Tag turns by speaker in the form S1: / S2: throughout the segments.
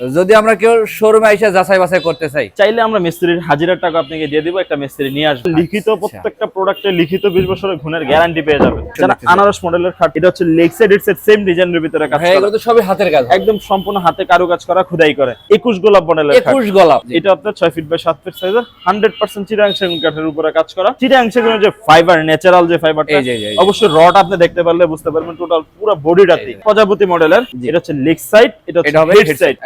S1: যদি আমরা কেউ শোরুমে এসে যাচাই বাছাই করতে চাই।
S2: চাইলে আমরা মিস্ত্রির হাজিরার টাকা আপনাকে দিয়ে দিব একটা মিস্ত্রি নিয়ে আসবে। লিখিত প্রত্যেকটা প্রোডাক্টে লিখিত বিশ বছরের গুণের গ্যারান্টি পেয়ে যাবে। যারা আনারস মডেলের খাট এটা হচ্ছে লেগ সাইড এর সেম ডিজাইনের ভিতরে কাজ
S1: হ্যাঁ
S2: করা।
S1: এগুলো তো সবই হাতের কাজ।
S2: একদম সম্পূর্ণ হাতে কারুকাজ করা খোদাই করে। একুশ গোলাপ মডেলের খাট।
S1: একুশ গলা
S2: এটা আপনার ছয় ফিট বাই সাত ফিট সাইজের হান্ড্রেড পার্সেন্ট চিরাং সেগুন কাঠের উপরে কাজ করা। চিরাং সেগুনের যে ফাইবার ন্যাচারাল যে ফাইবারটা
S1: যে।
S2: অবশ্যই রড আপনি দেখতে পারলে বুঝতে পারবেন টোটাল পুরো বডিটাতে প্রজাপতি মডেলের। এটা হচ্ছে লেগ সাইড এটা
S1: হবে
S2: হেড সাইড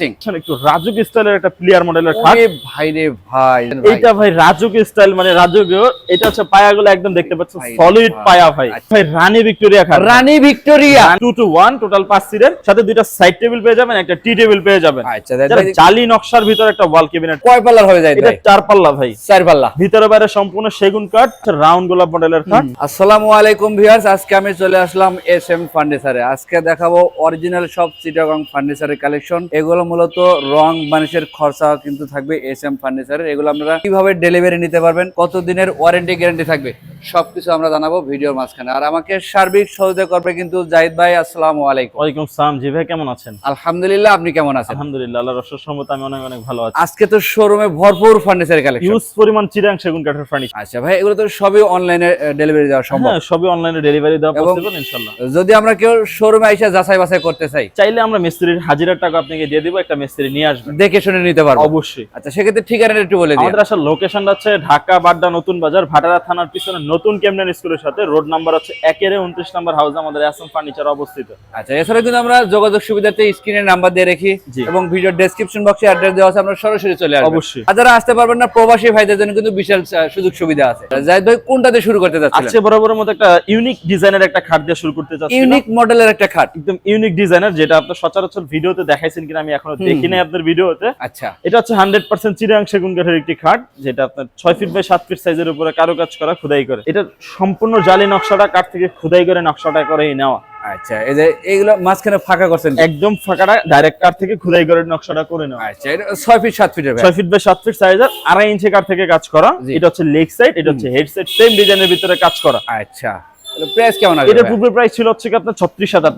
S1: side, একদম
S2: একটু রাজুক স্টাইলের একটা প্লেয়ার মডেলের খাট
S1: ভাই রে ভাই
S2: এইটা ভাই। রাজুক স্টাইল মানে রাজুকীয় এটা হচ্ছে পায়াগুলো একদম দেখতে পাচ্ছেন সলিড পায়া ভাই।
S1: আচ্ছা।
S2: ভাই রানী ভিক্টোরিয়া খাট
S1: রানী Victoria.
S2: Two two one total পাঁচ সিটের সাথে দুইটা সাইড টেবিল পেয়ে যাবেন একটা টি টেবিল পেয়ে যাবেন।
S1: আচ্ছা দেখ
S2: যারা
S1: ভাই,
S2: জালি নকশার ভিতরে একটা ওয়াল কেবিনেট
S1: কয় পাল্লার হবে যায়
S2: এটা চার পাল্লা ভাই।
S1: চার পাল্লা।
S2: ভিতরে বাইরে সম্পূর্ণ সেগুন কাঠ রাউন্ড গোলাপ মডেলের
S1: আসসালামু আলাইকুম ভিউয়ার্স আজকে আমি চলে আসলাম এস এম ফার্নিচারে আজকে দেখাবো অরিজিনাল সব চিটাগং ফার্নিচারের কালেকশন এগুলো মূলত রং বানিশের খরচা কিন্তু থাকবে এস এম ফার্নিচারের। এগুলো আপনারা কীভাবে ডেলিভারি নিতে পারবেন কত দিনের ওয়ারেন্টি গ্যারান্টি থাকবে সবকিছু আমরা জানাব ভিডিওর মাঝখানে। আর আমাকে সার্বিক সহযোগিতা করবে কিন্তু জাহিদ ভাই আসসালামু আলাইকুম।
S2: ওয়ালাইকুম সালাম জি ভাই কেমন আছেন?
S1: আলহামদুলিল্লাহ আপনি কেমন আছেন?
S2: আলহামদুলিল্লাহ আল্লাহ রসুল সম্মত আমি অনেক অনেক ভালো আছি।
S1: আজকে তো শোরুমে ভরপুর ফার্নিচার কালেকশন
S2: ইউজ পরিমাণ চিরাং সেগুন কাঠের ফার্নিচার
S1: আচ্ছা ভাই এগুলো তো সবই অনলাইনে ডেলিভারি দেওয়া সম্ভব।
S2: হ্যাঁ সবই অনলাইনে ডেলিভারি দেওয়া পসিবল ইনশাআল্লাহ।
S1: যদি আমরা কেউ শোরুমে এসে যাচাই বাছাই করতে চাই
S2: চাইলে আমরা মিস্ত্রির হাজিরার টাকা আপনাকে দিয়ে দিব একটা মিস্ত্রি নিয়ে আসবেন
S1: দেখে শুনে নিতে পারব।
S2: অবশ্যই।
S1: আচ্ছা সেক্ষেত্রে ঠিকানাটা একটু বলে দিন
S2: আমাদের আসলে লোকেশনটা হচ্ছে ঢাকা বাড্ডা নতুন বাজার ভাটারা থানার পিছনে নতুন কেমনেন স্কুলের সাথে। রোড নাম্বার হচ্ছে একের উনত্রিশ নাম্বার হাউস আমাদের অ্যাসম ফার্নিচার অবস্থিত।
S1: আচ্ছা এছাড়া কিন্তু আমরা যোগাযোগ সুবিধাতে স্ক্রিনে নাম্বার দিয়ে রেখি এবং ভিডিও ডেসক্রিপশন বক্সে অ্যাড্রেস দেওয়া আছে আমরা সরাসরি চলে আসব।
S2: অবশ্যই।
S1: যারা আসতে পারবেন না প্রবাসী ভাইদের জন্য কিন্তু বিশাল সুযোগ সুবিধা আছে। জাহিদ ভাই কোনটাতে শুরু করতে যাচ্ছেন
S2: আজকে বরাবরের মতো একটা ইউনিক ডিজাইনের একটা খাট দিয়ে শুরু করতে চাচ্ছি
S1: ইউনিক মডেলের একটা খাট।
S2: একদম ইউনিক ডিজাইনের যেটা আপনার সচরাচর ভিডিওতে দেখাইছেন কিনা আমি
S1: এখনও
S2: দেখি নাই আপনার ভিডিওতে।
S1: আচ্ছা।
S2: এটা হচ্ছে হান্ড্রেড পার্সেন্ট চিরাং সেগুন কাঠের একটি খাট যেটা আপনার ছয় ফিট বাই সাত ফিট সাইজের উপরে কারুকাজ করা খোদাই করে। এটা সম্পূর্ণ জালি নকশাটা কাঠ থেকে খোদাই করে নকশাটা করে নেওয়া।
S1: আচ্ছা এই যে এইগুলো মাঝখানে ফাঁকা করছেন
S2: একদম ফাঁকাটা ডাইরেক্ট কাঠ থেকে খোদাই করে নকশাটা করে নেওয়া।
S1: আচ্ছা এটা ফিট ফিটের
S2: ফিট বাই ফিট সাইজের আড়াই ইঞ্চি কাঠ থেকে কাজ করা। এটা হচ্ছে লেগ সাইড এটা হচ্ছে হেড সাইড সেম ডিজাইনের ভিতরে কাজ করা।
S1: আচ্ছা। প্রাইস কেমন
S2: এটা প্রাইস ছিল হচ্ছে আপনার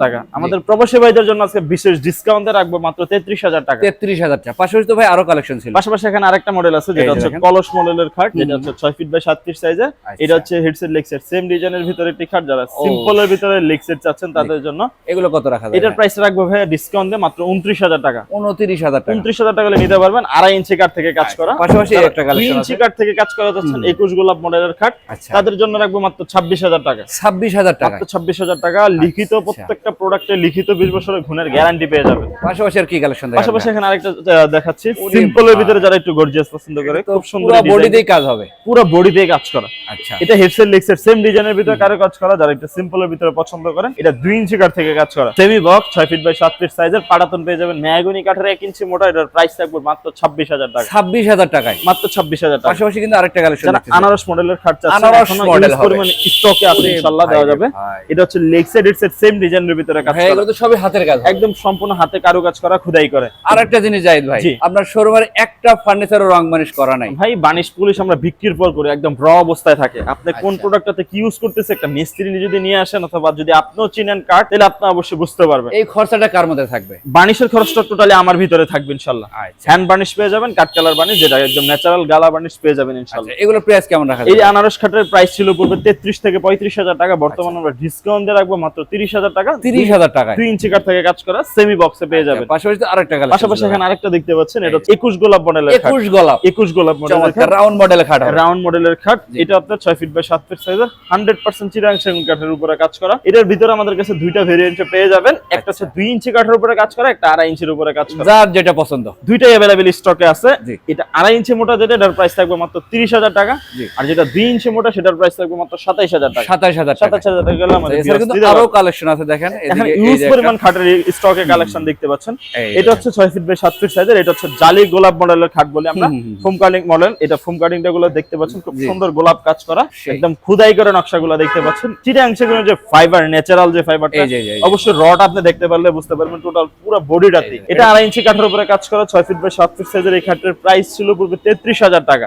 S2: টাকা। আমাদের প্রবাসী ভাইদের জন্য আজকে বিশেষ ডিসকাউন্টে রাখব মাত্র তেত্রিশ হাজার টাকা।
S1: তেত্রিশ হাজার টাকা। পাশাপাশি তো ভাই আরও কালেকশন ছিল।
S2: পাশাপাশি এখানে আরেকটা মডেল আছে যেটা হচ্ছে কলস মডেলের খাট যেটা হচ্ছে ছয় ফিট বাই সাত ফিট সাইজের
S1: আচ্ছা।
S2: এটা হচ্ছে হেডসেট লেগ সেট সেম ডিজাইনের ভিতরে একটি খাট যারা সিম্পলের ভিতরে লেগ সেট চাচ্ছেন তাদের জন্য।
S1: এগুলো কত রাখা
S2: এটার প্রাইস রাখব ভাই ডিসকাউন্ট দিয়ে মাত্র উনত্রিশ হাজার টাকা।
S1: উনত্রিশ হাজার টাকা।
S2: উনত্রিশ হাজার টাকা হলে নিতে পারবেন। আড়াই ইঞ্চি কাঠ থেকে কাজ করা।
S1: পাশাপাশি
S2: যারা
S1: একটা
S2: দুই
S1: কালেকশন
S2: ইঞ্চি কাঠ থেকে কাজ করা যাচ্ছেন গোলাপ মডেলের খাট
S1: আচ্ছা।
S2: তাদের জন্য রাখব মাত্র ছাব্বিশ হাজার টাকা।
S1: ছাব্বিশ হাজার টাকা
S2: ছাব্বিশ হাজার টাকা। লিখিত
S1: আচ্ছা।
S2: প্রত্যেকটা প্রোডাক্টে লিখিত বিশ বছরের গুণের গ্যারান্টি পেয়ে যাবেন।
S1: পাশাপাশি আর কি কালেকশন
S2: পাশাপাশি এখানে আরেকটা দেখাচ্ছি। সিম্পলের ভিতরে যারা একটু গর্জিয়াস পছন্দ করে খুব সুন্দর
S1: বডিতেই কাজ হবে।
S2: পুরো বডি দিয়ে কাজ করা।
S1: আচ্ছা।
S2: এটা হেডসেট লেগসেট সেম ডিজাইনের ভিতরে কারও কাজ করা যারা একটু সিম্পলের ভিতরে পছন্দ করেন এটা দুই ইঞ্চি কাঠ থেকে কাজ করা। সেমি বক্স ছয় ফিট বাই সাত ফিট সাইজের পাটাতন পেয়ে যাবেন। ম্যাগনি কাঠের এক ইঞ্চি মোটা এটার প্রাইস থাকবে মাত্র ছাব্বিশ হাজার টাকা।
S1: ছাব্বিশ হাজার টাকায়।
S2: মাত্র ছাব্বিশ হাজার টাকা।
S1: পাশাপাশি কিন্তু আরেকটা কালেকশন
S2: আনারস মডেলের খাট
S1: আনারস model হবে।
S2: স্টকে আছে ইনশাআল্লাহ দেওয়া যাবে। এটা হচ্ছে লেগ সাইড হেডসেট সেম ডিজাইনের ভিতরে কাজ করা।
S1: এগুলো তো সবই হাতের কাজ।
S2: একদম সম্পূর্ণ হাতে কারুকাজ করা খোদাই করে।
S1: আর একটা জিনিস জাহিদ ভাই আপনার শোরুমের একটা ফার্নিচারও রং মানিশ করা নাই।
S2: ভাই বানিশ পুলিশ আমরা বিক্রির পর করি একদম র অবস্থায় থাকে। আপনি কোন
S1: আচ্ছা।
S2: প্রোডাক্টটাতে কি ইউজ করতেছে একটা মিস্ত্রি যদি নিয়ে আসেন অথবা যদি আপনিও চিনেন কার্ড তাহলে আপনি অবশ্যই বুঝতে পারবেন।
S1: এই খরচাটা কার মধ্যে থাকবে?
S2: বানিশের খরচটা টোটালি আমার ভিতরে থাকবে ইনশাল্লাহ
S1: আচ্ছা।
S2: হ্যান্ড বানিশ পেয়ে যাবেন কাঠ কালার বানিশ যেটা একদম ন্যাচারাল গালা বানিশ পেয়ে যাবেন
S1: আচ্ছা এগুলো প্রাইস কেমন রাখা
S2: এই আনারস খাটের প্রাইস ছিল পূর্বে তেত্রিশ থেকে পঁয়ত্রিশ হাজার টাকা বর্তমানে আমরা ডিসকাউন্ট দিয়ে রাখব মাত্র তিরিশ হাজার টাকা।
S1: তিরিশ হাজার টাকায়।
S2: দুই ইঞ্চি কাঠ থেকে কাজ করা সেমি বক্সে পেয়ে যাবেন।
S1: পাশাপাশি আরেকটা
S2: পাশাপাশি এখানে আরেকটা দেখতে পাচ্ছেন এটা হচ্ছে একুশ গোলাপ মডেলের
S1: একুশ গোলাপ।
S2: একুশ গোলাপ মডেলের
S1: রাউন্ড মডেলের খাট
S2: রাউন্ড মডেলের খাট। এটা আপনার ছয় ফিট বাই সাত ফিট সাইজের হান্ড্রেড পার্সেন্ট চিরাং সেগুন কাঠের উপরে কাজ করা। এটার ভিতরে আমাদের কাছে দুইটা ভেরিয়েন্টে পেয়ে যাবেন। একটা হচ্ছে দুই ইঞ্চি কাঠের উপরে কাজ করা একটা আড়াই ইঞ্চির উপরে কাজ করা।
S1: যার যেটা পছন্দ।
S2: দুইটাই অ্যাভেলেবেল স্টকে আছে। এটা আড়াই ইঞ্চি মোটা যেটা এটার প্রাইস থাকবে মাত্র তিরিশ হাজার টাকা। আর যেটা দুই ইঞ্চি মোটা সেটার প্রাইস থাকবে মাত্র সাতাইশ হাজার টাকা।
S1: সাতাশ হাজার টাকা
S2: হাজার টাকা। গেলে আমাদের
S1: এছাড়া কিন্তু
S2: আরও
S1: কালেকশন আছে দেখেন
S2: এখানে
S1: এদিকে এই
S2: ইউজ পরিমাণ খাটের স্টকে কালেকশন দেখতে পাচ্ছেন। এটা হচ্ছে ছয় ফিট বাই সাত ফিট সাইজের এটা হচ্ছে জালি গোলাপ মডেলের খাট বলি আমরা।
S1: হুম, হুম, হুম।
S2: ফোম কাটিং মডেল এটা ফোম কাটিংগুলো দেখতে পাচ্ছেন খুব সুন্দর গোলাপ কাজ করা একদম খুদাই করে নকশাগুলো দেখতে পাচ্ছেন। চিটাং সেগুলো যে ফাইবার ন্যাচারাল যে ফাইবারটা। অবশ্যই রড আপনি দেখতে পারলে বুঝতে পারবেন টোটাল পুরো বডিটাতে এটা আড়াই ইঞ্চি কাঠের উপরে কাজ করা ছয় ফিট বাই সাত ফিট সাইজের এই খাটের প্রাইস ছিল পূর্বে তেত্রিশ হাজার টাকা।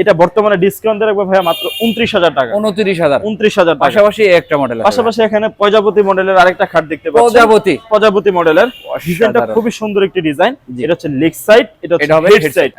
S2: এটা বর্তমানে ডিসকাউন্ট রাখবে ভাইয়া মাত্র উনত্রিশ হাজার টাকা।
S1: উনত্রিশ হাজার।
S2: উনত্রিশ হাজার টাকা।
S1: পাশাপাশি একটা মডেল
S2: পাশাপাশি এখানে প্রজাপতি মডেলের আরেকটা খাট দেখতে
S1: প্রজাপতি।
S2: প্রজাপতি মডেলের ডিজাইনটা খুবই সুন্দর একটি ডিজাইন এটা হচ্ছে লেগ সাইড এটা
S1: এটা
S2: হচ্ছে হেড সাইড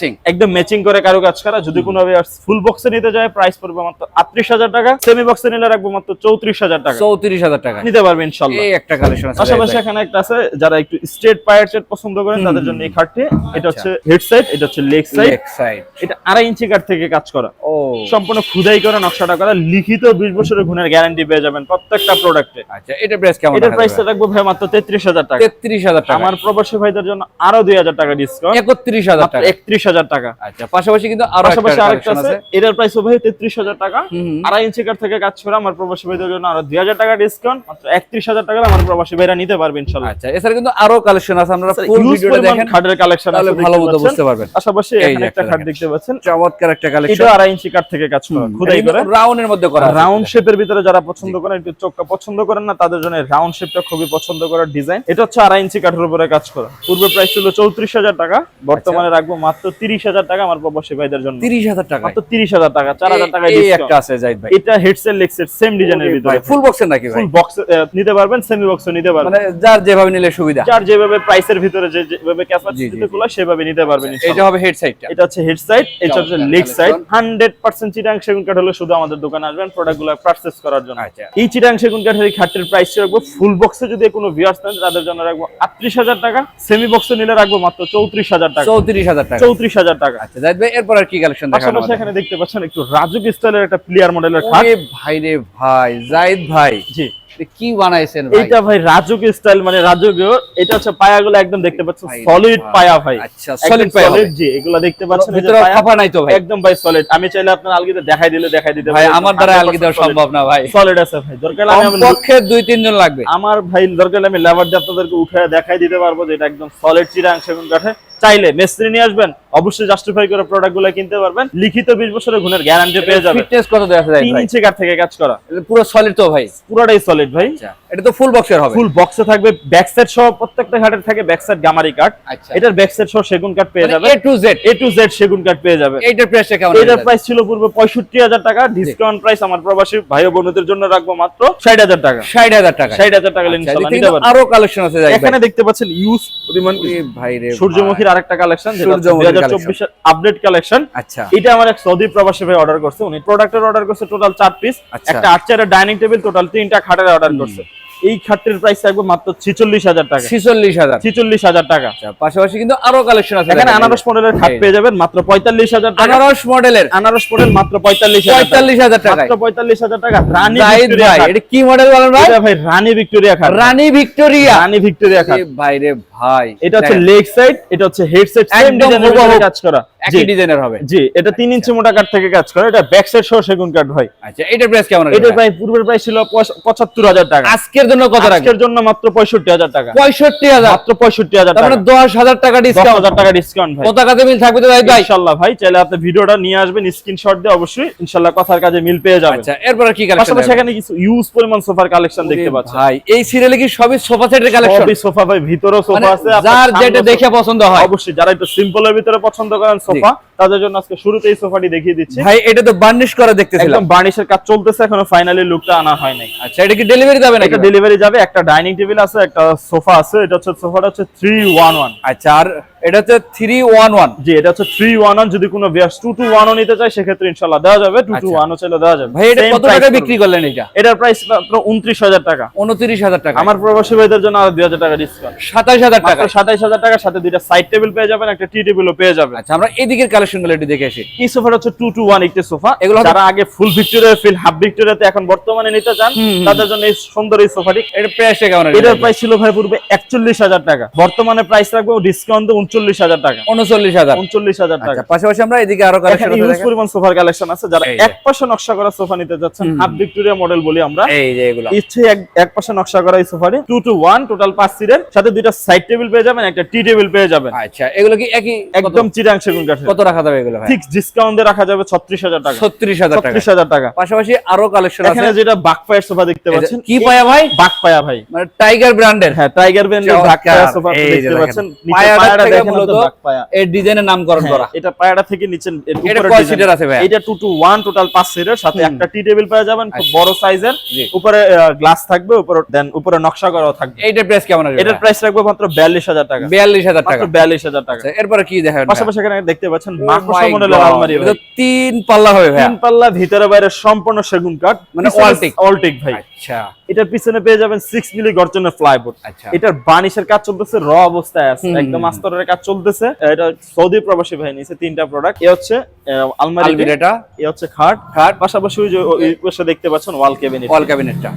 S1: side, একদম
S2: ম্যাচিং করে কারও কাজ করা যদি কোনো ফুল বক্সে নিতে যায় প্রাইস পড়বে মাত্র 38000 টাকা। সেমি বক্সে নিলে রাখব মাত্র 34000 টাকা।
S1: চৌত্রিশ হাজার টাকা।
S2: নিতে ইনশাআল্লাহ।
S1: এই একটা কালেকশন আছে।
S2: পাশাপাশি এখানে একটা আছে যারা একটু স্ট্রেট পায়ার সেট পছন্দ করেন তাদের জন্য এই খাটটি। এটা
S1: আচ্ছা।
S2: হচ্ছে হেড সাইড এটা হচ্ছে লেগ সাইড
S1: লেগ সাইড
S2: এটা আড়াই ইঞ্চি কাঠ থেকে কাজ করা।
S1: ও।
S2: সম্পূর্ণ খুদাই করা নকশাটা করা। লিখিত বিশ বছরের গুণের গ্যারান্টি পেয়ে যাবেন প্রত্যেকটা প্রোডাক্টে
S1: আচ্ছা এটা প্রাইস কেমন
S2: এটার প্রাইসটা রাখব ভাই মাত্র তেত্রিশ হাজার টাকা।
S1: তেত্রিশ হাজার টাকা।
S2: আমার প্রবাসী ভাইদের জন্য আরও দুই হাজার টাকা ডিসকাউন্ট
S1: একত্রিশ হাজার টাকা।
S2: একত্রিশ হাজার টাকা।
S1: আচ্ছা পাশাপাশি কিন্তু আরও
S2: পাশাপাশি আরেকটা আছে।
S1: আছে।
S2: এটার প্রাইস ভাই তেত্রিশ হাজার টাকা।
S1: হুম, হুম।
S2: আড়াই ইঞ্চি কাঠ থেকে কাজ করে আমার প্রবাসী ভাইদের জন্য আরও দুই হাজার টাকা ডিসকাউন্ট মাত্র একত্রিশ হাজার টাকা আমার প্রবাসী ভাইরা নিতে পারবে ইনশাল্লাহ
S1: আচ্ছা এছাড়া কিন্তু আরও কালেকশন আছে। আপনারা ফুল ভিডিওটা দেখেন
S2: খাটের কালেকশন
S1: তাহলে ভালো মতো বুঝতে পারবেন।
S2: পাশাপাশি এখানে একটা খাট দেখতে পাচ্ছেন।
S1: চমৎকার একটা কালেকশন
S2: এটা আড়াই ইঞ্চি কাঠ থেকে কাজ করা খুদাই করে।
S1: রাউন্ডের মধ্যে করা
S2: রাউন্ড শেপের ভিতরে যারা পছন্দ করেন একটু চোখটা পছন্দ করেন না তাদের জন্য রাউন্ড শেপটা খুবই পছন্দ করার ডিজাইন এটা হচ্ছে আড়াই ইঞ্চি কাঠের উপরে কাজ করা। পূর্বে প্রাইস ছিল চৌত্রিশ হাজার টাকা বর্তমানে রাখব মাত্র তিরিশ হাজার টাকা আমার প্রবাসী ভাইদের জন্য।
S1: তিরিশ হাজার টাকা
S2: মাত্র তিরিশ হাজার টাকা চার হাজার টাকা
S1: একটা আছে জাহিদ ভাই।
S2: এটা হেডসেট লেগসেট সেম ডিজাইনের ভিতরে।
S1: ফুল বক্সের নাকি
S2: ফুল বক্স নিতে পারবেন সেমি বক্স নিতে পারবেন।
S1: মানে যার যেভাবে নিলে সুবিধা।
S2: যার যেভাবে প্রাইসের ভিতরে যে যেভাবে ক্যাপাসিটি। গুলো সেভাবে নিতে পারবেন
S1: এটা হবে হেড সাইডটা
S2: এটা হচ্ছে হেড সাইড এটা হচ্ছে leg side
S1: collection।
S2: Hundred percent Chittagong সেগুন কাঠ হলে শুধু আমাদের দোকানে আসবেন প্রোডাক্ট করার জন্য।
S1: আচ্ছা।
S2: এই চিটাং সেগুন কাঠের এই খাটের প্রাইস রাখব ফুল বক্সে যদি কোনো ভিউয়ার্স নেন তাদের জন্য রাখব আটত্রিশ হাজার টাকা সেমি বক্সে নিলে রাখব মাত্র চৌত্রিশ হাজার টাকা।
S1: চৌত্রিশ হাজার টাকা।
S2: চৌত্রিশ হাজার টাকা।
S1: আচ্ছা জাহিদ ভাই এরপর আর কি কালেকশন
S2: পাশাপাশি এখানে দেখতে পাচ্ছেন একটু রাজুক স্টাইলের একটা প্লেয়ার মডেলের খাট।
S1: ভাই রে ভাই জাহিদ ভাই।
S2: জি।
S1: কি বানাইছেন ভাই?
S2: এইটা ভাই রাজুক স্টাইল মানে রাজকীয় এটা হচ্ছে পায়াগুলো একদম দেখতে পাচ্ছেন সলিড। পায়া ভাই।
S1: আচ্ছা, solid পায়া
S2: সলিড। জি এগুলো দেখতে পাচ্ছেন
S1: ভিতরে খাপা নাই তো ভাই?
S2: একদম ভাই সলিড আমি চাইলে আপনার আলগিতে দেখাই দিলে দেখাই দিতে
S1: ভাই আমার দ্বারা আলগি দেওয়া সম্ভব না ভাই।
S2: সলিড আছে ভাই দরকার হলে আমি
S1: কমপক্ষে দুই তিনজন লাগবে।
S2: আমার ভাই দরকার হলে আমি লেবার দিয়ে আপনাদেরকে উঠে দেখাই দিতে পারব যে এটা একদম সলিড চিরাং সেগুন কাঠে। চাইলে মিস্ত্রি নিয়ে আসবেন অবশ্যই জাস্টিফাই করে প্রোডাক্টগুলো কিনতে পারবেন। লিখিত বিশ বছরের গুণের গ্যারান্টি পেয়ে যাবেন।
S1: ফিটনেস কত আছে জাহিদ
S2: তিন ইঞ্চি কাঠ থেকে কাজ করা।
S1: এটা পুরো সলিড তো ভাই।
S2: পুরোটাই সলিড ভাই।
S1: আচ্ছা এটা তো ফুল বক্সের হবে।
S2: ফুল বক্সে থাকবে ব্যাক সাইড সহ প্রত্যেকটা ঘাটের থাকে ব্যাক সাইড গামারি কাঠ
S1: আচ্ছা।
S2: এটার ব্যাক সাইড সহ সেগুন কাঠ পেয়ে যাবে
S1: A to Z
S2: A to Z সেগুন কাঠ পেয়ে যাবে
S1: এইটার প্রাইসটা কেমন
S2: এটার প্রাইস ছিল পূর্বে পঁয়ষট্টি হাজার টাকা ডিসকাউন্ট প্রাইস আমার প্রবাসী ভাই ও বোনদের জন্য রাখব মাত্র ষাট হাজার টাকা।
S1: ষাট হাজার টাকা।
S2: ষাট হাজার টাকা
S1: আচ্ছা,
S2: ইনশাল্লাহ নিতে পারবেন
S1: আরও কালেকশন আছে
S2: এখানে দেখতে পাচ্ছেন ইউজ পরিমাণ
S1: ভাই রে
S2: সূর্যমুখীর আরেকটা কালেকশন আপডেট কালেকশন
S1: আচ্ছা।
S2: এটা আমার এক সৌদি প্রবাসী ভাই অর্ডার করছে। উনি প্রোডাক্টের অর্ডার করছে টোটাল চার পিস
S1: আচ্ছা।
S2: একটা আট চেয়ারের ডাইনিং টেবিল টোটাল তিনটা খাটের অর্ডার করছে। এই খাটটির প্রাইস থাকবে মাত্র ছিচল্লিশ হাজার টাকা।
S1: ছিচল্লিশ হাজার।
S2: ছিচল্লিশ হাজার টাকা।
S1: আচ্ছা পাশাপাশি কিন্তু আরও কালেকশন আছে
S2: এখানে আনারস মডেলের খাট পেয়ে যাবেন মাত্র পঁয়তাল্লিশ হাজার টাকা।
S1: আনারস মডেলের
S2: আনারস মডেল মাত্র পঁয়তাল্লিশ টাকা।
S1: পঁয়তাল্লিশ হাজার টাকায়।
S2: মাত্র পঁয়তাল্লিশ হাজার টাকা। রানী
S1: ভাই এটা কি মডেল বলেন ভাই?
S2: ভাই রানী ভিক্টোরিয়া খাট।
S1: রানী ভিক্টোরিয়া।
S2: রানী ভিক্টোরিয়া খাট।
S1: ভাই রে ভাই
S2: এটা হচ্ছে লেগ সাইড এটা হচ্ছে হেড সাইড সেম ডিজাইনের। কাজ করা।
S1: একই ডিজাইনের হবে।
S2: জি এটা তিন ইঞ্চি মোটা কাঠ থেকে কাজ করে এটা ব্যাক সাইড সহ সেগুন কাঠ ভাই।
S1: আচ্ছা এটার প্রাইস কেমন?
S2: প্রায় পূর্বের প্রাইস ছিল পঁচাত্তর হাজার টাকা।
S1: আজকের জন্য কত রাখবেন?
S2: আজকের জন্য মাত্র পঁয়ষট্টি হাজার টাকা।
S1: পঁয়ষট্টি হাজার।
S2: মাত্র পঁয়ষট্টি হাজার
S1: তার
S2: টাকা।
S1: মানে দশ হাজার টাকা ডিসকাউন্ট
S2: হাজার টাকা ডিসকাউন্ট ভাই।
S1: পতাকাতে মিল থাকবে তো ভাই?
S2: ইনশাল্লাহ ভাই চাইলে আপনি ভিডিওটা নিয়ে আসবেন স্ক্রিনশট দিয়ে অবশ্যই ইনশাল্লাহ কথার কাজে মিল পেয়ে যাবেন।
S1: আচ্ছা এরপর কি কালেকশন
S2: পাশাপাশি এখানে কিছু ইউজ পরিমাণ সোফার কালেকশন দেখতে পাচ্ছেন।
S1: ভাই এই সিরিয়ালে কি সবই সোফা সেটের কালেকশন
S2: সবই সোফা ভাই ভিতরেও সোফা আছে
S1: যার যেটা দেখে পছন্দ হয়।
S2: অবশ্যই যারা একটু সিম্পলের ভিতরে পছন্দ করেন সোফা তাদের জন্য আজকে শুরুতেই সোফাটি দেখিয়ে দিচ্ছি।
S1: ভাই এটা তো বার্নিশ করা দেখতেছিলাম।
S2: একদম বার্নিশের কাজ চলতেছে এখনও ফাইনালি লুকটা আনা হয় নাই।
S1: আচ্ছা এটা কি ডেলিভারি যাবে নাকি?
S2: এটা ডেলিভারি যাবে একটা ডাইনিং টেবিল আছে একটা সোফা আছে এটা হচ্ছে সোফাটা হচ্ছে থ্রি ওয়ান ওয়ান
S1: আচ্ছা আর এটা হচ্ছে থ্রি ওয়ান ওয়ান
S2: জি এটা হচ্ছে থ্রি ওয়ান ওয়ান যদি কোনো টু ওয়ানও নিতে চায় সেক্ষেত্রে ইনশাল্লাহ দেওয়া যাবে টু টু
S1: আচ্ছা।
S2: ওয়ানও চাইলে দেওয়া যাবে।
S1: ভাই এটা কত টাকা বিক্রি করলেন এটা?
S2: এটার প্রাইস মাত্র উনত্রিশ হাজার টাকা।
S1: উনত্রিশ হাজার টাকা
S2: আমার প্রবাসী ভাইদের জন্য আরও দুই হাজার টাকা ডিসকাউন্ট
S1: সাতাশ হাজার টাকা
S2: মাত্র সাতাইশ হাজার টাকার সাথে দুইটা সাইড টেবিল পেয়ে যাবেন একটা টি টেবিলও পেয়ে যাবেন।
S1: আচ্ছা আমরা এদিকের কালেকশন একটু দেখে আসি।
S2: এই সোফাটা হচ্ছে টু টু ওয়ান একটি সোফা।
S1: এগুলো
S2: যারা আগে ফুল ভিক্টোরিয়া ফিল হাফ ভিক্টোরিয়াতে এখন বর্তমানে নিতে চান। তাদের জন্য এই সুন্দর এই সোফাটি।
S1: কেমন
S2: এটার প্রাইস ছিল ভাই পূর্বে একচল্লিশ হাজার টাকা। বর্তমানে প্রাইস রাখব ডিসকাউন্ট উনচল্লিশ হাজার টাকা।
S1: উনচল্লিশ হাজার।
S2: উনচল্লিশ হাজার টাকা।
S1: আচ্ছা পাশাপাশি আমরা এদিকে আরও কালেকশন
S2: ইউজ পরিমাণ সোফার কালেকশন আছে। যারা এক পাশে নকশা করা সোফা নিতে যাচ্ছেন। হাফ ভিক্টোরিয়া মডেল বলি আমরা।
S1: এই যে এগুলো।
S2: ইচ্ছে এক পাশে নকশা করা এই সোফাটি। টু টু ওয়ান টোটাল পাঁচ সিটের সাথে দুইটা সাইড টেবিল পেয়ে যাবেন একটা টি টেবিল পেয়ে যাবেন।
S1: আচ্ছা এগুলো কি একই
S2: একদম চিরাং সেগুন কাঠের
S1: কত রাখা রাখা যাবে এগুলো
S2: ফিক্স ডিসকাউন্টে রাখা যাবে ছত্রিশ হাজার টাকা।
S1: ছত্রিশ হাজার টাকা।
S2: ছত্রিশ হাজার টাকা।
S1: পাশাপাশি আরও কালেকশন আছে।
S2: এখানে যেটা বাকপায়ের সোফা দেখতে পাচ্ছেন।
S1: কি পায়া ভাই?
S2: বাক ভাই।
S1: মানে টাইগার ব্র্যান্ডের
S2: হ্যাঁ টাইগার ব্র্যান্ডের
S1: চমৎকার।
S2: সোফা দেখতে পাচ্ছেন।
S1: পায়াটা
S2: পায়াটা দেখেন
S1: মূলত
S2: আপনার
S1: এই ডিজাইনের নামকরণ করা।
S2: হ্যাঁ, এটা পায়াটা থেকে নিচে এর উপরে
S1: কয়
S2: design।
S1: আছে ভাই
S2: এটা টু টু ওয়ান টোটাল পাঁচ সিটের সাথে একটা টি টেবিল পেয়ে যাবেন খুব
S1: আচ্ছা।
S2: বড় সাইজের উপরে গ্লাস থাকবে উপরে দেন উপরে নকশা করা থাকবে।
S1: এইটার প্রাইস কেমন আছে
S2: এটার প্রাইস রাখব মাত্র বিয়াল্লিশ হাজার টাকা।
S1: বিয়াল্লিশ হাজার টাকা।
S2: মাত্র বিয়াল্লিশ হাজার টাকা।
S1: আচ্ছা, এরপরে কি ভাই?
S2: পাশাপাশি এখানে দেখতে পাচ্ছেন মাকড়সা মডেলের আলমারি
S1: এটা
S2: ভাই।
S1: তিন পাল্লা হবে ভাই
S2: তিন পাল্লা ভিতরে বাইরে সম্পূর্ণ সেগুন কাঠ।
S1: মানে।
S2: ভাই।
S1: আচ্ছা।
S2: এটার পিছনে পেয়ে যাবেন সিক্স মিলি গর্জনের ফ্লাইবোর্ড
S1: আচ্ছা।
S2: এটার বানিশের কাজ চলতেছে র অবস্থায় আছে। একদম আস্তরের কাজ চলতেছে। এটা সৌদি প্রবাসী ভাই নিয়েছে তিনটা প্রোডাক্ট এ হচ্ছে আলমারি
S1: আলমিরাটা।
S2: এ হচ্ছে খাট।
S1: খাট।
S2: পাশাপাশি ওই যে দেখতে পাচ্ছেন ওয়াল ক্যাবিনেট
S1: ওয়াল ক্যাবিনেটটা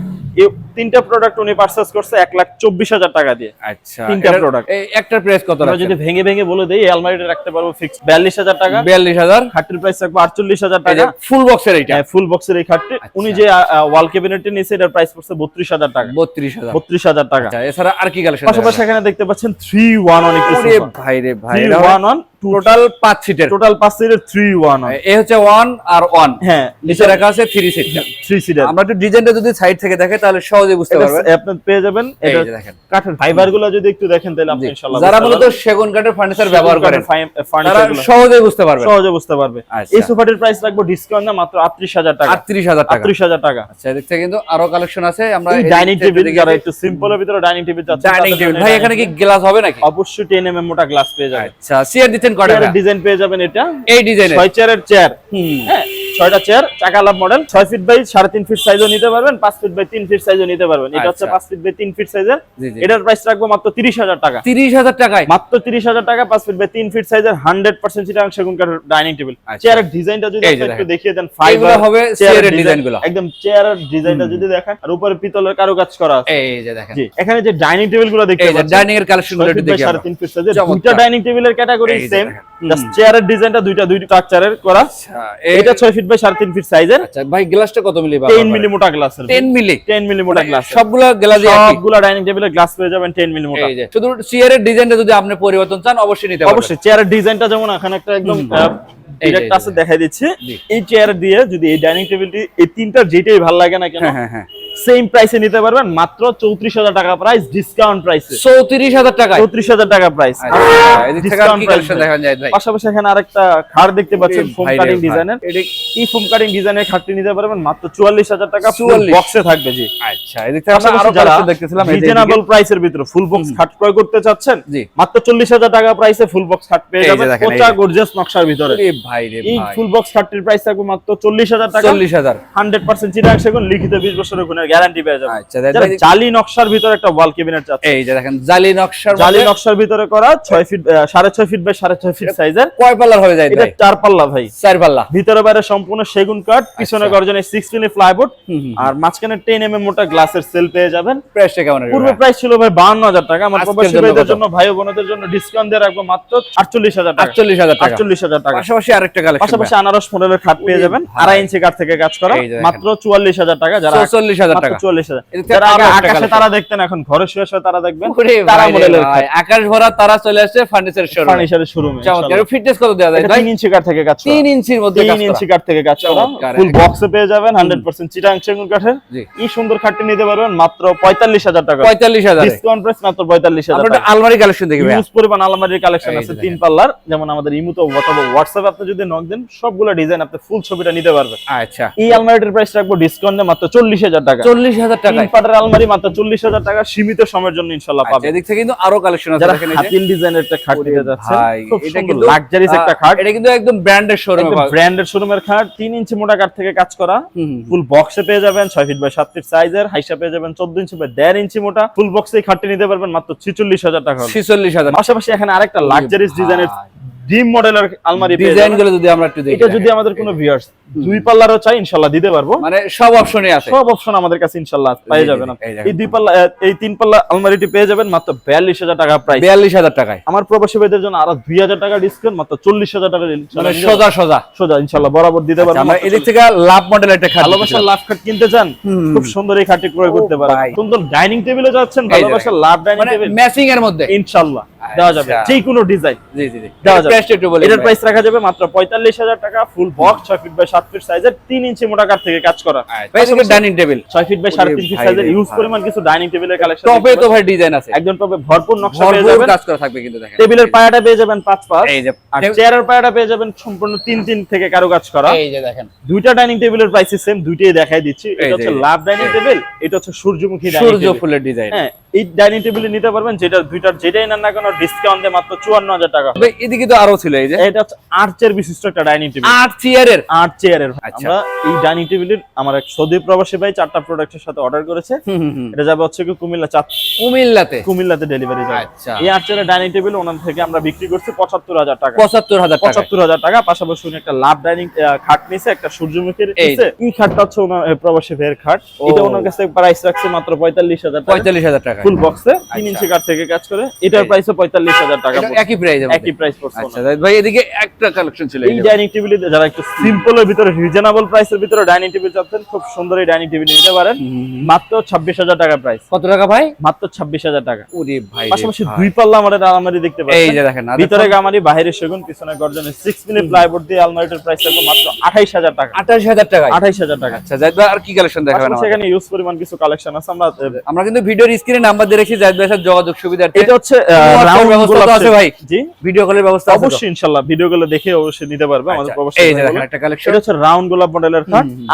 S2: তিনটা প্রোডাক্ট উনি পারচেজ করছে এক লাখ চব্বিশ হাজার টাকা দিয়ে।
S1: আচ্ছা
S2: তিনটা।
S1: এই একটার প্রাইস কত
S2: আমরা যদি ভেঙে ভেঙে বলে দেই আলমারিটা রাখতে পারব ফিক্স বিয়াল্লিশ হাজার টাকা।
S1: বিয়াল্লিশ হাজার?
S2: খাটের প্রাইস রাখব আটচল্লিশ হাজার টাকা।
S1: ফুল বক্সের এইটা?
S2: ফুল বক্সের এই খাটটি।
S1: আচ্ছা।
S2: উনি যে ওয়াল ক্যাবিনেটে নিয়েছে এটার প্রাইস পড়ছে বত্রিশ হাজার টাকা।
S1: বত্রিশ হাজার।
S2: বত্রিশ হাজার টাকা।
S1: আচ্ছা এছাড়া আর কি কালেকশন
S2: পাশাপাশি এখানে দেখতে পাচ্ছেন থ্রি ওয়ান একটু
S1: ভাই রে ভাই
S2: ওয়ান ওয়ান
S1: টোটাল পাঁচ সিটের
S2: টোটাল পাঁচ সিটের থ্রি ওয়ান ওয়ান
S1: এ হচ্ছে ওয়ান আর ওয়ান
S2: হ্যাঁ
S1: নিচে রাখা আছে থ্রি সিট
S2: থ্রি সিটের
S1: আমরা একটু ডিজাইনটা যদি সাইড থেকে দেখে তাহলে সহজে বুঝতে পারবেন।
S2: আপনার পেয়ে যাবেন। এটা
S1: দেখেন।
S2: কাঠের ফাইবারগুলো যদি একটু দেখেন তাহলে আপনি ইনশাআল্লাহ
S1: যারা মূলত সেগুন কাঠের ফার্নিচার ব্যবহার করেন
S2: ফাই-
S1: তারা
S2: ফার্নিচারগুলো।
S1: সহজে বুঝতে পারবেন।
S2: সহজে বুঝতে পারবে।
S1: আচ্ছা।
S2: এই সোফাটির প্রাইস রাখব ডিসকাউন্ট না মাত্র আটত্রিশ হাজার টাকা।
S1: আটত্রিশ হাজার টাকা।
S2: আটত্রিশ হাজার টাকা।
S1: আচ্ছা থেকে কিন্তু আরও কালেকশন আছে। আমরা
S2: এই ডাইনিং টেবিল যারা একটু সিম্পলের ভিতরে ডাইনিং টেবিল
S1: ডাইনিং টেবিল ভাই এখানে কি গ্লাস হবে নাকি?
S2: অবশ্যই টেন এম এম মোটা গ্লাস পেয়ে যাবেন।
S1: আচ্ছা সিয়ার দিচ্ছেন কটা করা
S2: ডিজাইন পেয়ে যাবেন এটা।
S1: এই ডিজাইন
S2: ছয় চেয়ারের চেয়ার
S1: হুম।
S2: হ্যাঁ। ছয়টা চেয়ার চাকা লাভ মডেল ছয় ফিট বাই সাড়ে তিন ফিট সাইজও নিতে পারবেন পাঁচ ফিট বাই তিন ফিট সাইজও নিতে পারবেন। এটা হচ্ছে
S1: আচ্ছা।
S2: পাঁচ ফিট বাই তিন ফিট সাইজের এটার প্রাইস রাখব মাত্র তিরিশ হাজার টাকা।
S1: তিরিশ হাজার টাকায়?
S2: মাত্র তিরিশ হাজার টাকা পাঁচ ফিট বাই তিন ফিট সাইজের হান্ড্রেড পার্সেন্ট চিটাং সেগুন কাঠের ডাইনিং টেবিল। চেয়ারের ডিজাইনটা যদি একটু দেখিয়ে দেন ফাইবার
S1: হবে চেয়ারের ডিজাইনগুলো
S2: একদম চেয়ারের ডিজাইনটা যদি দেখেন আর উপরে পিতলের কারুকাজ করা আছে।
S1: এই যে দেখেন।
S2: জি এখানে যে ডাইনিং টেবিলগুলো দেখতে পাচ্ছেন
S1: ডাইনিং এর
S2: কালেকশনগুলো
S1: একটু দেখি
S2: সাড়ে তিন ফিট
S1: চমৎকার।
S2: দুইটা ডাইনিং টেবিলের ক্যাটাগরি সেম। চেয়ারের ডিজাইনটা দুইটা দুই স্ট্রাকচারের করা।
S1: আচ্ছা
S2: এটা ছয় ফিট বাই সাড়ে তিন ফিট সাইজের
S1: আচ্ছা ভাই গ্লাসটা কত মিলি
S2: টেন মিলি মোটা গ্লাসের
S1: টেন মিলি
S2: টেন মিলি মোটা গ্লাস
S1: সবগুলো গ্লাস
S2: সবগুলা ডাইনিং টেবিলের গ্লাস পেয়ে যাবেন টেন মিলি মোটা।
S1: এই যে শুধু চেয়ারের ডিজাইনটা যদি আপনি পরিবর্তন চান অবশ্যই নিতে পারবেন।
S2: অবশ্যই চেয়ারের ডিজাইনটা যেমন এখানে একটা একদম
S1: যে,
S2: আছে দেখাই দিচ্ছি। এই চেয়ার দিয়ে যদি এই ডাইনিং টেবিলটি এই তিনটা যেটাই ভালো লাগে না কেন
S1: হ্যাঁ হ্যাঁ হ্যাঁ।
S2: সেম প্রাইসে নিতে পারবেন মাত্র চৌত্রিশ হাজার টাকা প্রাইস ডিসকাউন্ট প্রাইসে
S1: চৌত্রিশ হাজার টাকায়?
S2: চৌত্রিশ হাজার টাকা প্রাইস পাশাপাশি এখানে আরেকটা খাট দেখতে পাচ্ছেন ফোম কাটিং ডিজাইনের এই ফোম কাটিং ডিজাইনের খাটটি নিতে পারবেন মাত্র চুয়াল্লিশ হাজার টাকা
S1: 44
S2: বক্সে থাকবে জি।
S1: আচ্ছা এদিক থেকে আমরা আরও কালেকশন দেখতেছিলাম এই যে
S2: রিজনেবল। প্রাইসের ভিতরে ফুল বক্স খাট ক্রয় করতে চাচ্ছেন মাত্র চল্লিশ হাজার টাকা প্রাইসে ফুল বক্স খাট পেয়ে যাবেন কোচা গর্জিয়াস নকশার ভিতরে। এই ফুল বক্স খাটটির প্রাইস থাকবে মাত্র চল্লিশ হাজার টাকা।
S1: চল্লিশ হাজার।
S2: হান্ড্রেড পার্সেন্ট চিরাং সেগুন লিখিত বিশ বছরের গুণের গ্যারান্টি পেয়ে যাবেন।
S1: আচ্ছা
S2: জালি নকশার ভিতরে একটা ওয়াল ক্যাবিনেট চাচ্ছে
S1: এই যে দেখেন জালি নকশার
S2: জালি নকশার ভিতরে করা ছয় ফিট আহ, সাড়ে ছয় ফিট বাই সাড়ে ছয় ফিট সাইজের
S1: কয় পাল্লার হয়ে যায়
S2: এটা চার পাল্লা ভাই।
S1: চার পাল্লা।
S2: ভিতরে বাইরে সম্পূর্ণ সেগুন কাঠ পিছনে
S1: আচ্ছা।
S2: গর্জনে সিক্স মিলি প্লাইবোর্ড। আর মাঝখানে টেন এম এম মোটা গ্লাসের সেল পেয়ে যাবেন।
S1: প্রাইসটা কেমন
S2: পূর্বে প্রাইস ছিল ভাই বাহান্ন হাজার টাকা আমার প্রবাসী ভাইদের জন্য ভাই বোনদের জন্য ডিসকাউন্ট দিয়ে রাখব মাত্র আটচল্লিশ হাজার টাকা।
S1: আটচল্লিশ হাজার টাকা।
S2: আটচল্লিশ হাজার টাকা।
S1: পাশাপাশি আরেকটা কালেকশন
S2: পাশাপাশি আনারস মডেলের খাট পেয়ে যাবেন। আড়াই ইঞ্চি কাঠ থেকে কাজ করা। মাত্র চুয়াল্লিশ হাজার টাকা যারা
S1: চৌচল্লিশ হাজার
S2: মাত্র
S1: টাকা।
S2: চুয়াল্লিশ হাজার।
S1: এর থেকে
S2: যারা
S1: আরও
S2: আগে
S1: একটা
S2: আকাশে তারা দেখতেন এখন ঘরে শুয়ে শুয়ে তারা দেখবেন তারা মডেলের
S1: আকাশ ভরা তারা চলে আসছে ফার্নিচার শোরুম
S2: ফার্নিচারের শোরুমে
S1: চমৎকার ফিটনেস কত দেওয়া যায়? ভাই
S2: ইঞ্চি কাঠ থেকে কাজ করা।
S1: ইঞ্চির মধ্যে কাজ করা।
S2: ইঞ্চি কাঠ থেকে কাজ করা। ফুল বক্সে পেয়ে যাবেন হান্ড্রেড পার্সেন্ট চিটাং সেগুন কাঠের। এই সুন্দর খাটটি নিতে পারবেন মাত্র পঁয়তাল্লিশ হাজার টাকা।
S1: পঁয়তাল্লিশ হাজার।
S2: ডিসকাউন্ট প্রাইস মাত্র পঁয়তাল্লিশ হাজার
S1: আমরা আলমারি কালেকশন দেখি ভাই
S2: ইউজ পরিমাণ আলমারির কালেকশন আছে তিন। পাল্লার। যেমন আমাদের ইমুতো অথবা হোয়াটসঅ্যাপ আপনি যদি নক দেন সবগুলো ডিজাইন আপনি ফুল ছবিটা নিতে পারবেন।
S1: আচ্ছা।
S2: এই আলমারিটার প্রাইস রাখব ডিসকাউন্টে মাত্র চল্লিশ হাজার টাকা।
S1: চল্লিশ হাজার
S2: তিন পাটের আলমারি মাত্র চল্লিশ হাজার টাকা সীমিত সময়ের জন্য ইনশাল্লাহ
S1: আচ্ছা, এদিক থেকে কিন্তু আরও কালেকশন আছে।
S2: হাতিল ডিজাইনের একটা খাট যাচ্ছে
S1: এটা কিন্তু,
S2: লাক্সারিস
S1: আহ,
S2: একটা খাট।
S1: এটা কিন্তু একদম ব্র্যান্ডের শোরুম
S2: ব্র্যান্ডের শোরুমের খাট তিন ইঞ্চি মোটা কাঠ থেকে কাজ করা। ফুল বক্সে পেয়ে যাবেন ছয় ফিট বাই সাত ফিট সাইজের হাইসা পেয়ে যাবেন চোদ্দ ইঞ্চি বাই দেড় ইঞ্চি মোটা। ফুল বক্সে খাটটি নিতে পারবেন মাত্র ছিচল্লিশ হাজার টাকা।
S1: ছিচল্লিশ হাজার।
S2: পাশাপাশি এখানে আরেকটা লাক্সারিস ডিজাইনের ডিম মডেলের আলমারি
S1: ডিজাইনগুলো যদি আমরা একটু দেখি
S2: এটা যদি আমাদের কোনো ভিউয়ার্স দুই পাল্লারও চাই ইনশাল্লাহ দিতে পারব।
S1: মানে সব অপশনই আছে।
S2: সব অপশন আমাদের কাছে ইনশাল্লাহ পেয়ে যাবেন
S1: এই
S2: দুই পাল্লা এই তিন পাল্লা আলমারিটি পেয়ে যাবেন মাত্র বিয়াল্লিশ হাজার টাকা প্রাইস
S1: বিয়াল্লিশ হাজার টাকায়।
S2: আমার প্রবাসী ভাইদের জন্য আরও দুই হাজার টাকা ডিসকাউন্ট মাত্র চল্লিশ হাজার টাকা
S1: মানে সোজা সোজা।
S2: সোজা ইনশাল্লাহ বরাবর দিতে
S1: আচ্ছা,
S2: পারব।
S1: আমরা এদিক থেকে লাভ মডেল একটা খাট
S2: ভালোবাসার লাভ খাট কিনতে চান খুব সুন্দর এই খাটটি ক্রয় করতে পারেন। সুন্দর ডাইনিং টেবিলে যাচ্ছেন
S1: এই
S2: ভালোবাসার লাভ ডাইনিং
S1: মানে
S2: টেবিল
S1: ম্যাচিং এর মধ্যে।
S2: ইনশাল্লাহ দেওয়া যাবে। যে কোনো ডিজাইন
S1: জি জি
S2: দেওয়া যাবে।
S1: প্রাইসটা একটু বলে
S2: এটার প্রাইস রাখা যাবে মাত্র পঁয়তাল্লিশ হাজার টাকা ফুল বক্স ছয় ফিট বাই সাত ফিট সাইজের তিন ইঞ্চি মোটা কাঠ থেকে কাজ করা।
S1: ডাইনিং টেবিল
S2: ছয় ফিট বাই ফিট সাইজের ইউজ
S1: ভাই।
S2: পরিমাণ কিছু ডাইনিং টেবিলের কালেকশন
S1: টপে তো ভাই ডিজাইন আছে।
S2: একদম টপে ভরপুর নকশা পেয়ে যাবেন।
S1: কাজ করা থাকবে কিন্তু দেখেন।
S2: টেবিলের পায়াটা পেয়ে যাবেন পাঁচ পাঁচ।
S1: এই যে
S2: আর চেয়ারের পায়াটা পেয়ে যাবেন সম্পূর্ণ তিন তিন থেকে কারও কাজ করা।
S1: এই যে দেখেন।
S2: দুইটা ডাইনিং টেবিলের প্রাইস সেম দুইটাই দেখাই দিচ্ছি। এটা হচ্ছে লাভ ডাইনিং টেবিল এটা হচ্ছে সূর্যমুখী ডাইনিং
S1: সূর্য ফুলের ডিজাইন
S2: হ্যাঁ এই ডাইনিং টেবিলে নিতে পারবেন যেটা দুইটার যেটাই নেন না কোনো ডিসকাউন্ট দিয়ে মাত্র চুয়ান্ন হাজার টাকা।
S1: এদিকে তো আরও ছিল এই যে।
S2: এটা হচ্ছে আর্চের বিশিষ্ট একটা ডাইনিং টেবিল
S1: আট চেয়ারের
S2: আর্ট চেয়ারের। আমরা এই ডাইনিং টেবিলের আমার এক সৌদি প্রবাসী ভাই চারটা প্রোডাক্টের সাথে অর্ডার করেছে। এটা যাবে হচ্ছে কি কুমিল্লা চাঁদ
S1: কুমিল্লাতে?
S2: কুমিল্লাতে ডেলিভারি যাবে।
S1: আচ্ছা।
S2: এই আর্চের ডাইনিং টেবিল ওনার থেকে আমরা বিক্রি করছি পঁচাত্তর হাজার টাকা।
S1: পঁচাত্তর হাজার
S2: পঁচাত্তর হাজার টাকা পাশাপাশি উনি একটা লাভ ডাইনিং খাট নিছে একটা সূর্যমুখীর
S1: এই
S2: খাটটা হচ্ছে ওনার প্রবাসী ভাইয়ের খাট। এটা ওনার কাছে প্রাইস রাখছে মাত্র পঁয়তাল্লিশ হাজার
S1: পঁয়তাল্লিশ হাজার টাকা।
S2: ফুল বক্সে তিন
S1: আচ্ছা।
S2: ইঞ্চি কাঠ থেকে কাজ করে। এটার
S1: এই।
S2: প্রাইসও পঁয়তাল্লিশ হাজার টাকা
S1: একই প্রাইস
S2: একই প্রাইস পড়ছে
S1: আচ্ছা ভাই এদিকে একটা কালেকশন ছিল এই
S2: ডাইনিং টেবিলে যারা একটু সিম্পলের ভিতরে রিজনেবল প্রাইসের ভিতরে ডাইনিং টেবিল চাচ্ছেন খুব সুন্দর এই ডাইনিং টেবিল নিতে পারেন। মাত্র ছাব্বিশ হাজার টাকা প্রাইস
S1: কত টাকা ভাই?
S2: মাত্র ছাব্বিশ হাজার টাকা।
S1: ওরে ভাই
S2: পাশাপাশি দুই পাল্লা আমাদের আলমারি দেখতে
S1: এই যে দেখেন
S2: ভিতরে গামারি বাইরে সেগুন পিছনে গর্জনের সিক্স মিনিট প্লাইবোর্ড দিয়ে আলমারিটার প্রাইস থাকবে মাত্র আঠাইশ হাজার টাকা।
S1: আঠাশ হাজার টাকা
S2: আঠাইশ হাজার টাকা।
S1: আচ্ছা জাহিদ ভাই আর কি কালেকশন দেখাবেন?
S2: এখানে ইউজ পরিমাণ কিছু কালেকশন আছে। আমরা
S1: আমরা কিন্তু ভিডিওর স্ক্রিনে নাম্বার দিয়ে রেখেছি জাহিদ সাথে যোগাযোগ সুবিধার্থে।
S2: এটা হচ্ছে রাউন্ড
S1: ব্যবস্থা আছে ভাই?
S2: জি?
S1: ভিডিও কলের ব্যবস্থা আছে
S2: অবশ্যই ইনশাল্লাহ ভিডিও গুলো দেখে অবশ্যই নিতে পারবে আমাদের
S1: আচ্ছা,
S2: প্রবাসী
S1: এই দেখেন একটা কালেকশন
S2: এটা হচ্ছে রাউন্ড গোলাপ মডেলের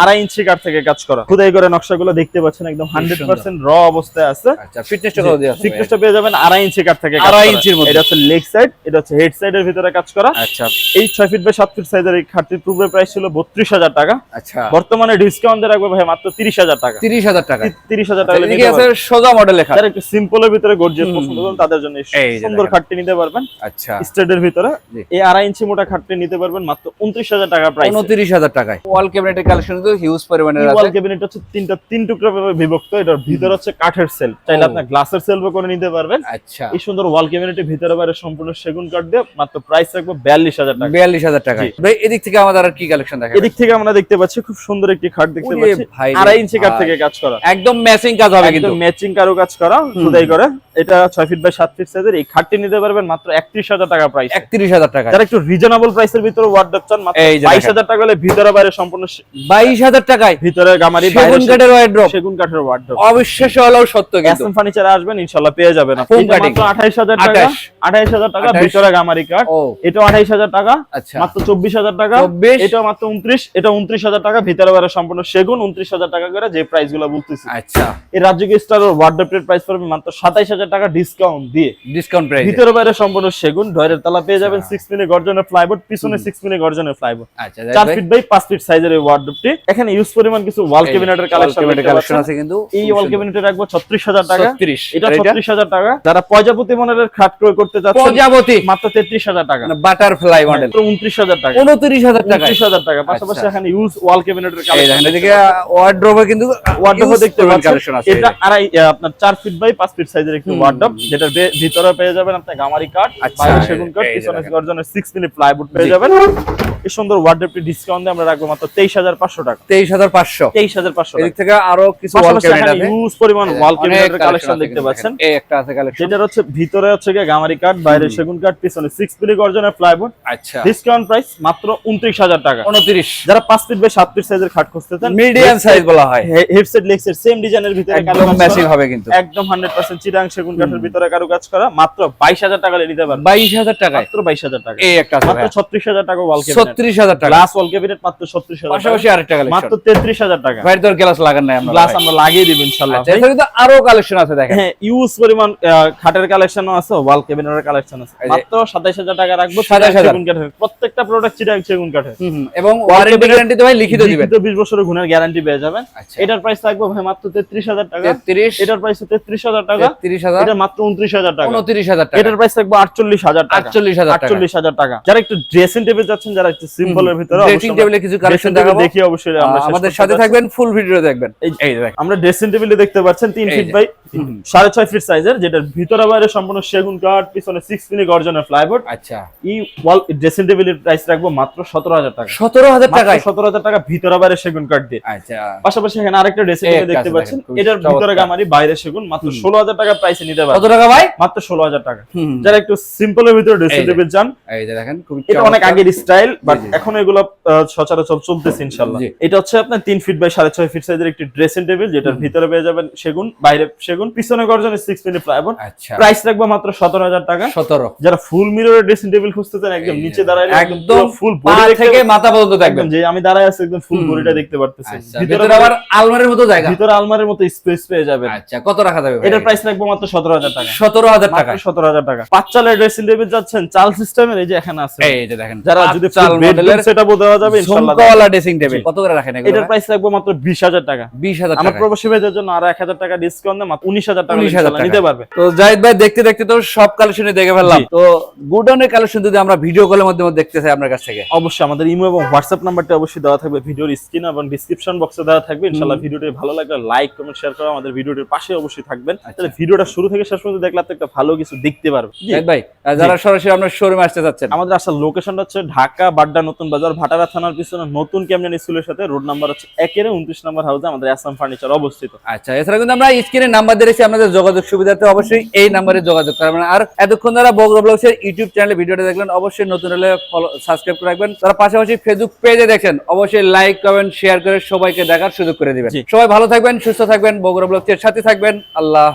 S2: আড়াই ইঞ্চি কাঠ থেকে কাজ করা। খুদাই করে নকশাগুলো দেখতে পাচ্ছেন একদম হান্ড্রেড পার্সেন্ট র অবস্থায় আছে।
S1: আচ্ছা ফিটনেসটা কত দিয়ে আছে?
S2: থিকনেসটা পেয়ে যাবেন আড়াই ইঞ্চি কাঠ থেকে
S1: আড়াই ইঞ্চির মধ্যে।
S2: এটা হচ্ছে লেগ সাইড এটা হচ্ছে হেড সাইডের ভিতরে কাজ করা।
S1: আচ্ছা।
S2: এই ছয় ফিট বাই সাত ফিট সাইজের এই খাটটির পূর্বে প্রাইস ছিল বত্রিশ হাজার টাকা।
S1: আচ্ছা।
S2: বর্তমানে ডিসকাউন্ট দিয়ে রাখবে ভাই মাত্র তিরিশ হাজার টাকা।
S1: তিরিশ হাজার টাকা।
S2: তিরিশ হাজার টাকা
S1: এদিকে আছে সোজা মডেল লেখা
S2: একটু সিম্পলের ভিতরে গর্জিয়াস পছন্দ করেন তাদের জন্য সুন্দর খাটটি নিতে পারবেন।
S1: আচ্ছা।
S2: স্টেডের ভিতরে এই আড়াই ইঞ্চি মোটা খাটটি নিতে পারবেন মাত্র উনত্রিশ হাজার টাকা প্রাইস
S1: উনত্রিশ হাজার টাকায়। ওয়াল ক্যাবিনেটের কালেকশন তো হিউজ পরিমাণের
S2: ওয়াল ক্যাবিনেট হচ্ছে তিনটা তিন টুকরা ভাবে বিভক্ত এটার ভিতরে হচ্ছে কাঠের সেল চাইলে। আপনি গ্লাসের সেলও করে নিতে পারবেন।
S1: আচ্ছা।
S2: এই সুন্দর ওয়াল ক্যাবিনেটের ভিতরে বাইরে সম্পূর্ণ সেগুন কাঠ দিয়ে মাত্র প্রাইস রাখব বিয়াল্লিশ হাজার টাকা।
S1: বিয়াল্লিশ হাজার টাকা ভাই এদিক থেকে আমাদের আর কি কালেকশন দেখা
S2: এদিক থেকে আমরা দেখতে পাচ্ছি খুব সুন্দর একটি খাট দেখতে পাচ্ছি।
S1: ভাই
S2: আড়াই ইঞ্চি কাঠ থেকে কাজ করা।
S1: একদম ম্যাচিং কাজ হবে কিন্তু
S2: একদম ম্যাচিং কারও কাজ করা। খোদাই করে। এটা ছয় ফিট বাই সাত ফিট সাইজের এই খাটটি নিতে পারবেন মাত্র একত্রিশ হাজার টাকা প্রাইস
S1: একত্রিশ হাজার টাকা।
S2: যারা একটু রিজনেবল প্রাইসের ভিতরে চান বাইশ হাজার টাকা হলে ভিতরে বাইরে সম্পূর্ণ
S1: বাইশ হাজার টাকায়
S2: ভিতরে গামারি
S1: সেগুন কাঠের
S2: সেগুন কাঠের
S1: অবিশ্বাস্য হলেও সত্য কিন্তু।
S2: এসএম ফার্নিচারে আসবেন ইনশাআল্লাহ পেয়ে যাবেন। মাত্র 28000 টাকা।
S1: 28
S2: 28000 টাকা ভিতরে গামারি কাঠ এটা 28000 টাকা।
S1: আচ্ছা।
S2: মাত্র 24000 টাকা।
S1: 24
S2: এটা মাত্র 29 এটা 29000 টাকা। ভিতরে বাইরে সম্পূর্ণ সেগুন 29000 টাকা করে যে প্রাইসগুলো বলতেছি।
S1: আচ্ছা।
S2: এই রাজ্যকে স্টার প্রাইস পড়বে মাত্র 27000 টাকা ডিসকাউন্ট দিয়ে।
S1: ডিসকাউন্ট প্রাইস
S2: ভিতরে বাইরে সম্পূর্ণ সেগুন ডয়ের তলা পেয়ে যাবেন 6 মিলি গর্জনের ফ্লাইবোর্ড পিছনে 6 মিলি গর্জনের ফ্লাইবোর্ড
S1: আচ্ছা
S2: 4 ফিট বাই 5 ফিট সাইজের এই ওয়ার্ডরোবটি এখানে ইউজ পরিমাণ কিছু ওয়াল ক্যাবিনেটের কালেকশন
S1: কালেকশন আছে কিন্তু
S2: এই ওয়াল ক্যাবিনেটে রাখব 36000 টাকা।
S1: 36
S2: এটা ছত্রিশ হাজার টাকা। যারা প্রজাপতি মডেলের খাট ক্রয় করতে যাচ্ছেন
S1: প্রজাপতি?
S2: মাত্র তেত্রিশ হাজার টাকা।
S1: বাটারফ্লাই মডেল
S2: উনত্রিশ হাজার টাকা।
S1: উনত্রিশ হাজার টাকায়?
S2: উনত্রিশ হাজার টাকা। পাশাপাশি
S1: আচ্ছা।
S2: এখানে ইউজ ওয়াল ক্যাবিনেটের
S1: দেখেন এদিকে ওয়ার্ড্রোবে কিন্তু
S2: ওয়ার্ডরোব দেখতে পাচ্ছেন।
S1: কালেকশন আছে।
S2: এটা আড়াই আপনার চার ফিট বাই পাঁচ ফিট সাইজের একটি ওয়ার্ডরোব যেটা ভিতরে পেয়ে যাবেন আপনি গামারি কাঠ
S1: আচ্ছা,
S2: বাইরে সেগুন কাঠ পিছনে। গর্জনের সিক্স প্লাইবোর্ড পেয়ে যাবেন। এই সুন্দর ডিসকাউন্ট দিয়ে আমরা রাখব মাত্র তেইশ হাজার পাঁচশো টাকা।
S1: তেইশ হাজার পাঁচশো।
S2: তেইশ হাজার পাঁচশো
S1: এদিক থেকে আরও কিছু
S2: ইউজ পরিমাণ ওয়াল ক্যাবিনেটের কালেকশন দেখতে পাচ্ছেন।
S1: দেখেন। এই একটা আছে কালেকশন
S2: যেটার হচ্ছে ভিতরে হচ্ছে গিয়ে গামারি কাঠ বাইরে সেগুন কাঠ পিছনে সিক্স গর্জনের প্লাইবোর্ড
S1: আচ্ছা।
S2: ডিসকাউন্ট প্রাইস মাত্র উনত্রিশ হাজার টাকা।
S1: উনত্রিশ।
S2: যারা পাঁচ ফিট বাই সাত ফিট সাইজের খাট খুঁজতে চান
S1: মিডিয়াম সাইজ বলা হয়।
S2: হেডসেট লেগসের সেম ডিজাইনের ভিতরে
S1: ম্যাচিং হবে কিন্তু।
S2: একদম হান্ড্রেড পার্সেন্ট চিরাং সেগুন কাঠের ভিতরে কারও কাজ করা মাত্র বাইশ হাজার টাকা নিতে পারবেন
S1: বাইশ হাজার টাকায়?
S2: মাত্র বাইশ হাজার টাকা।
S1: এই একটা
S2: মাত্র ছত্রিশ হাজার টাকা ওয়াল
S1: ছত্রিশ হাজার টাকা।
S2: গ্লাস ওয়াল ক্যাবিনেট মাত্র ছত্রিশ হাজার
S1: পাশাপাশি আরেক টাকা।
S2: মাত্র তেত্রিশ হাজার টাকা।
S1: বাইরে তোর গ্লাস লাগান নাই আমরা
S2: গ্লাস আমরা লাগিয়ে দিব ইনশাল্লাহ।
S1: আচ্ছা এছাড়া কিন্তু আরও কালেকশন আছে দেখেন।
S2: হ্যাঁ ইউজ পরিমাণ খাটের কালেকশনও আছে ওয়াল ক্যাবিনেটের কালেকশন আছে। মাত্র সাতাইশ হাজার টাকা রাখব
S1: 27,000
S2: সেগুন কাঠের। প্রত্যেকটা প্রোডাক্ট চিরাং সেগুন কাঠের।
S1: এবং ওয়ারেন্টি গ্যারান্টি তো ভাই লিখিত দিবেন।
S2: লিখিত 20 বছরের গুণের গ্যারান্টি পেয়ে যাবেন।
S1: আচ্ছা।
S2: এটার প্রাইস থাকবে ভাই মাত্র 33000 টাকা।
S1: 33
S2: এটার প্রাইস 33000 টাকা।
S1: তেত্রিশ হাজার।
S2: এটা মাত্র 29000 টাকা।
S1: উনত্রিশ হাজার টাকা।
S2: এটার প্রাইস থাকবে 48000 টাকা।
S1: 48000 টাকা।
S2: 48000 টাকা। যারা একটু ড্রেসিং টেবিল যাচ্ছেন যারা চাচ্ছে সিম্পলের ভিতরে
S1: ড্রেসিং টেবিলে কিছু কালেকশন দেখাবো।
S2: দেখি অবশ্যই আমরা
S1: আমাদের সাথে থাকবেন ফুল ভিডিও দেখবেন।
S2: এই আমরা ড্রেসিং টেবিলে দেখতে পাচ্ছেন তিন ফিট বাই সাড়ে ছয় ফিট সাইজের যেটার ভিতরে বাইরে সম্পূর্ণ সেগুন কাঠ পিছনে সিক্স মিনি গর্জনের ফ্লাইবোর্ড
S1: আচ্ছা।
S2: এই ওয়াল ড্রেসিং টেবিলের প্রাইস রাখব মাত্র সতেরো হাজার টাকা।
S1: সতেরো হাজার টাকায়?
S2: সতেরো হাজার টাকা ভিতরে বাইরে সেগুন কাঠ দিয়ে।
S1: আচ্ছা।
S2: পাশাপাশি এখানে আরেকটা ড্রেসিং টেবিল দেখতে পাচ্ছেন এটার ভিতরে গামারি বাইরে সেগুন মাত্র। ষোলো হাজার টাকা প্রাইসে নিতে
S1: কত টাকা ভাই?
S2: মাত্র ষোলো হাজার টাকা। যারা একটু সিম্পলের ভিতরে ড্রেসিং টেবিল চান
S1: এই যে দেখেন
S2: এটা অনেক আগের স্টাইল বাট। এখন এগুলো সচরাচর চলতেছে এটা হচ্ছে আপনার তিন ফিট বাই সাড়ে ছয় ফিট সাইজের একটি ড্রেসিং টেবিল যেটার ভিতরে পেয়ে যাবেন সেগুন বাইরে সেগুন পিছনে গর্জনের সিক্স মিনিট প্লাইবোর্ড প্রাইস রাখব মাত্র সতেরো হাজার টাকা।
S1: সতেরো।
S2: যারা ফুল মিররের ড্রেসিং টেবিল খুঁজতেছেন একদম নিচে দাঁড়ায়
S1: একদম
S2: ফুল
S1: পা থেকে মাথা পর্যন্ত দেখবেন।
S2: যে আমি দাঁড়ায় আছি একদম ফুল বডিটা দেখতে পারতেছেন
S1: আচ্ছা
S2: ভিতরে
S1: ভিতরে আবার আলমারির মতো জায়গা।
S2: ভিতরে আলমারির মতো স্পেস পেয়ে যাবেন।
S1: আচ্ছা কত রাখা যাবে
S2: এটার প্রাইস রাখব মাত্র সতেরো হাজার টাকা।
S1: সতেরো হাজার টাকা।
S2: সতেরো হাজার টাকা। পাঁচ চালের ড্রেসিং টেবিল যাচ্ছেন চাল সিস্টেমের এই যে এখানে আছে।
S1: এই যে দেখেন
S2: যারা যদি
S1: চাল মডেলের
S2: সেটাও দেওয়া যাবে ইনশাআল্লাহ
S1: ড্রেসিং টেবিল কত করে রাখেন
S2: এটার প্রাইস রাখব মাত্র বিশ হাজার টাকা।
S1: বিশ হাজার
S2: আমার প্রবাসী ভাইদের জন্য আরও এক হাজার টাকা ডিসকাউন্ট মাত্র উনিশ হাজার টাকা
S1: 19,000
S2: ইনশাআল্লাহ
S1: টাকা।
S2: নিতে পারবে।
S1: তো জাহিদ ভাই দেখতে দেখতে তো সব দেখে ফেললাম। তো গুডাউনের কালেকশন যদি আমরা ভিডিও কলের মাধ্যমে দেখতে চাই আপনার কাছ থেকে।
S2: অবশ্যই আমাদের ইমো এবং হোয়াটসঅ্যাপ নাম্বারটা অবশ্যই দেওয়া থাকবে ভিডিওর স্ক্রিন এবং ডিসক্রিপশন বক্সে দেওয়া থাকবে। ইনশাআল্লাহ ভিডিওটি ভালো লাগলে লাইক কমেন্ট শেয়ার করে আমাদের ভিডিওটির পাশে অবশ্যই থাকবেন
S1: আচ্ছা।
S2: তাহলে ভিডিওটা শুরু থেকে শেষ পর্যন্ত দেখলে আপনি একটা ভালো কিছু দেখতে পারবে
S1: ভাই যারা সরাসরি আপনার শোরুমে আসতে চাচ্ছেন।
S2: আমাদের আসার লোকেশনটা হচ্ছে ঢাকা বাড্ডা নতুন বাজার ভাটারা থানার পিছনে নতুন ক্যামলিয়ান স্কুলের সাথে রোড নাম্বার হচ্ছে একের উনত্রিশ নাম্বার হাউসে আমাদের আসাম ফার্নিচার অবস্থিত।
S1: আচ্ছা এছাড়া কিন্তু আমরা স্ক্রিনে নাম্বার দিয়েছি আপনাদের যোগাযোগ সুবিধাতে অবশ্যই এই নাম্বারে যোগাযোগ করবেন। আর এতক্ষণ যারা বগুড়া ব্লগসের ইউটিউব চ্যানেলে ভিডিওটা দেখলেন অবশ্যই নতুন হলে ফলো সাবস্ক্রাইব করে রাখবেন। তারা পাশাপাশি ফেসবুক পেজে দেখেন অবশ্যই লাইক কমেন্ট শেয়ার করে সবাইকে দেখার সুযোগ করে দিবেন। সবাই ভালো থাকবেন সুস্থ থাকবেন বগুড়া ব্লগসের সাথে থাকবেন। আল্লাহ হাফেজ